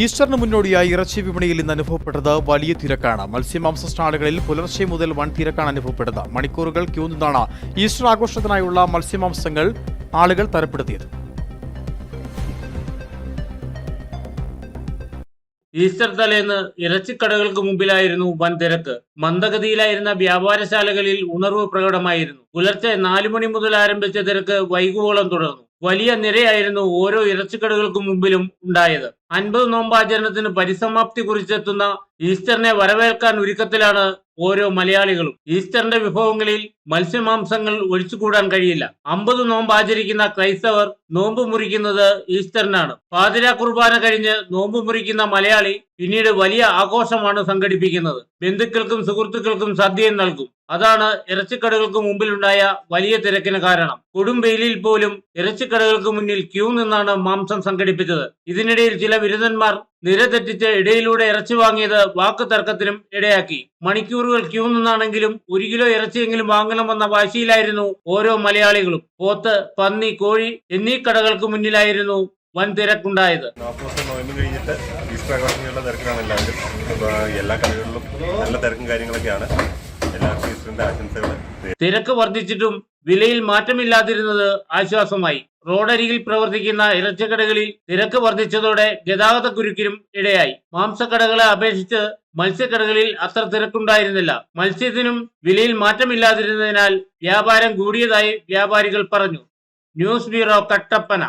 ഈസ്റ്ററിന് മുന്നോടിയായി ഇറച്ചി വിപണിയിൽ ഇന്ന് അനുഭവപ്പെട്ടത് വലിയ തിരക്കാണ്. മത്സ്യമാംസ സ്റ്റാളുകളിൽ പുലർച്ചെ മുതൽ വൻ തിരക്കാണ് അനുഭവപ്പെട്ടത്. മണിക്കൂറുകൾ ക്യൂ നിന്നാണ് ഈസ്റ്റർ ആഘോഷത്തിനായുള്ള മത്സ്യമാംസങ്ങൾ ആളുകൾ തരപ്പെടുത്തിയത്. ഈസ്റ്റർ തലേന്ന് ഇറച്ചിക്കടകൾക്ക് മുമ്പിലായിരുന്നു വൻ തിരക്ക്. മന്ദഗതിയിലായിരുന്ന വ്യാപാരശാലകളിൽ ഉണർവ് പ്രകടമായിരുന്നു. പുലർച്ചെ നാലു മണി മുതൽ ആരംഭിച്ച തിരക്ക് വൈകുവോളം തുടർന്നു. വലിയ നിരയായിരുന്നു ഓരോ ഇറച്ചിക്കടകൾക്ക് മുമ്പിലും ഉണ്ടായത്. അൻപത് നോമ്പാചരണത്തിന് പരിസമാപ്തി കുറിച്ചെത്തുന്ന ഈസ്റ്ററിനെ വരവേൽക്കാൻ ഒരുക്കത്തിലാണ് ഓരോ മലയാളികളും. ഈസ്റ്ററിന്റെ വിഭവങ്ങളിൽ മത്സ്യമാംസങ്ങൾ ഒഴിച്ചുകൂടാൻ കഴിയില്ല. അമ്പത് നോമ്പ് ആചരിക്കുന്ന ക്രൈസ്തവർ നോമ്പ് മുറിക്കുന്നത് ഈസ്റ്ററിനാണ്. പാതിര കുർബാന കഴിഞ്ഞ് നോമ്പ് മുറിക്കുന്ന മലയാളി പിന്നീട് വലിയ ആഘോഷമാണ് സംഘടിപ്പിക്കുന്നത്. ബന്ധുക്കൾക്കും സുഹൃത്തുക്കൾക്കും സദ്യയും നൽകും. അതാണ് ഇറച്ചിക്കടകൾക്ക് മുമ്പിലുണ്ടായ വലിയ തിരക്കിന് കാരണം. കൊടും വെയിലിൽ പോലും ഇറച്ചിക്കടകൾക്ക് മുന്നിൽ ക്യൂ നിന്നാണ് മാംസം സംഘടിപ്പിച്ചത്. ഇതിനിടയിൽ ചില വിരുദ്ധന്മാർ നിര തെറ്റിച്ച് ഇടയിലൂടെ ഇറച്ചി വാങ്ങിയത് വാക്ക് തർക്കത്തിനും ഇടയാക്കി. മണിക്കൂറുകൾ ക്യൂ നിന്നാണെങ്കിലും ഒരു കിലോ ഇറച്ചിയെങ്കിലും വാങ്ങണമെന്ന വാശിയിലായിരുന്നു ഓരോ മലയാളികളും. പോത്ത് പന്നി കോഴി എന്നീ കടകൾക്ക് മുന്നിലായിരുന്നു വൻ തിരക്കുണ്ടായത്. നാൽപ്പത് ദിവസം നോയമ്പ് കഴിഞ്ഞിട്ട് ഈസ്റ്റർ ആഘോഷങ്ങളുടെ തിരക്കിലാണ് എല്ലാവരും. എല്ലാ കടകളിലും നല്ല തിരക്കും കാര്യങ്ങളൊക്കെയാണ്. എല്ലാവർക്കും ഈസ്റ്ററിന്റെ ആശംസകൾ തിരക്ക് വർദ്ധിച്ചിട്ടും വിലയിൽ മാറ്റമില്ലാതിരുന്നത് ആശ്വാസമായി. റോഡരികിൽ പ്രവർത്തിക്കുന്ന ഇറച്ചിക്കടകളിൽ തിരക്ക് വർദ്ധിച്ചതോടെ ഗതാഗത കുരുക്കിനും ഇടയായി. മാംസക്കടകളെ അപേക്ഷിച്ച് മത്സ്യക്കടകളിൽ അത്ര തിരക്കുണ്ടായിരുന്നില്ല. മത്സ്യത്തിനും വിലയിൽ മാറ്റമില്ലാതിരുന്നതിനാൽ വ്യാപാരം കൂടിയതായി വ്യാപാരികൾ പറഞ്ഞു. News bureau Kattappana.